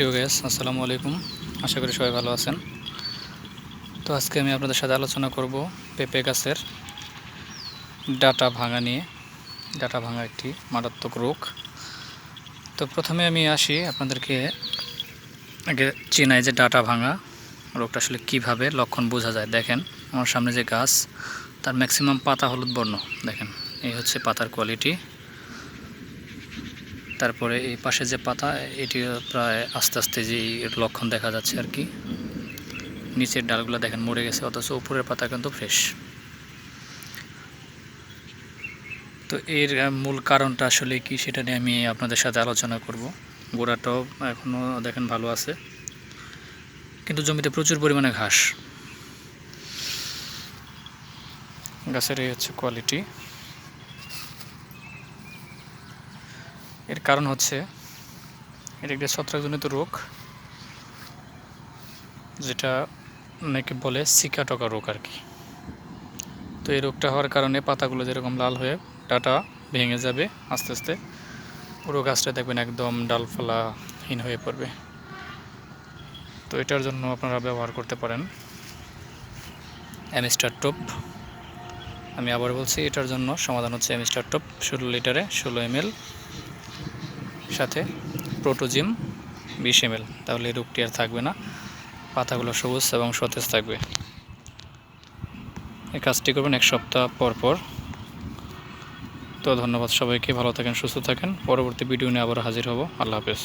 প্রিয় গ্যাস আসসালামু আলাইকুম। আশা করি সবাই ভালো আছেন। তো আজকে আমি আপনাদের সাথে আলোচনা করব পেঁপে গাছের ডাটা ভাঙা নিয়ে। ডাটা ভাঙা একটি মারাত্মক রোগ। তো প্রথমে আমি আসি আপনাদেরকে আগে চেনাই যে ডাটা ভাঙা রোগটা আসলে কীভাবে লক্ষণ বোঝা যায়। দেখেন, আমার সামনে যে গাছ, তার ম্যাক্সিমাম পাতা হলুদ বর্ণ। দেখেন, এই হচ্ছে পাতার কোয়ালিটি তারপরে এই পাশে যে পাতা এটি প্রায় আস্তে আস্তে যে লক্ষণ দেখা যাচ্ছে আর কি। নিচের ডালগুলো দেখেন মরে গেছে, অথচ উপরের পাতা কিন্তু ফ্রেশ তো এর মূল কারণটা আসলে কি সেটা নিয়ে আমি আপনাদের সাথে আলোচনা করব। গোড়াটাও এখনও দেখেন ভালো আছে, কিন্তু জমিতে প্রচুর পরিমাণে ঘাস। গাছের এই হচ্ছে কোয়ালিটি এর কারণ হচ্ছে এটা একটা ছত্রাকজনিত রোগ, যেটা অনেকে বলে সিকাটকা রোগ আর কি। তো এই রোগটা হওয়ার কারণে পাতাগুলো যেরকম লাল হয়ে ডাটা ভেঙে যাবে, আস্তে আস্তে পুরো গাছটা দেখবেন একদম ডালফালাহীন হয়ে পড়বে। তো এটার জন্য আপনারা ব্যবহার করতে পারেন। অ্যামিস্টার টোপ। আমি আবার বলছি, এটার জন্য সমাধান হচ্ছে অ্যামিস্টার টোপ, ষোলো লিটারে, ষোলো এমএল। সাথে প্রোটোজিম, বিশ এমএল তাহলে রোগটি আর থাকবে না। পাতাগুলো সবুজ এবং সতেজ থাকবে। এই কাজটি করবেন এক সপ্তাহ পর পর। তো ধন্যবাদ সবাইকে। ভালো থাকেন, সুস্থ থাকেন। পরবর্তী ভিডিও নিয়ে আবার হাজির হব। আল্লাহ হাফেজ।